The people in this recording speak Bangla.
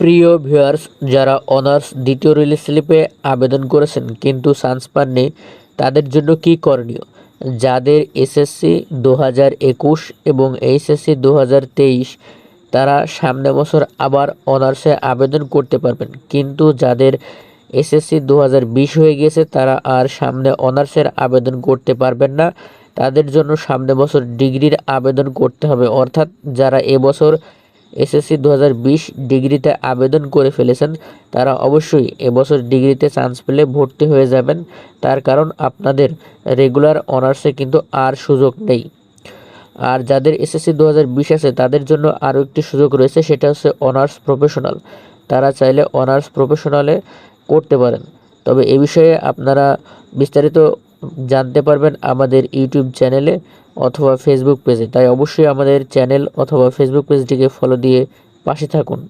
প্রিয় ভিউয়ার্স, যারা অনার্স দ্বিতীয় রিলিজ স্লিপে আবেদন করেছেন কিন্তু চান্স পাননি, তাদের জন্য কি করণীয়? যাদের এসএসসি দু হাজার একুশ এবং এইচএসসি দু হাজার তেইশ, তারা সামনে বছর আবার অনার্সে আবেদন করতে পারবেন। কিন্তু যাদের এসএসসি দু হাজার বিশ হয়ে গিয়েছে তারা আর সামনে অনার্সের আবেদন করতে পারবেন না। তাদের জন্য সামনে বছর ডিগ্রির আবেদন করতে হবে। অর্থাৎ যারা এবছর এসএসসি দু হাজার বিশ ডিগ্রিতে আবেদন করে ফেলেছেন, তারা অবশ্যই এবছর ডিগ্রিতে চান্স পেলে ভর্তি হয়ে যাবেন। তার কারণ আপনাদের রেগুলার অনার্সে কিন্তু আর সুযোগ নেই। আর যাদের এসএসসি দু হাজার বিশ আছে, তাদের জন্য আরও একটি সুযোগ রয়েছে, সেটা হচ্ছে অনার্স প্রফেশনাল তারা চাইলে অনার্স প্রফেশনালে করতে পারেন। তবে এ বিষয়ে আপনারা বিস্তারিত জানতে পারবেন আমাদের ইউটিউব চ্যানেলে অথবা ফেসবুক পেজে তাই অবশ্যই আমাদের চ্যানেল অথবা ফেসবুক পেজটিকে ফলো দিয়ে পাশে থাকুন।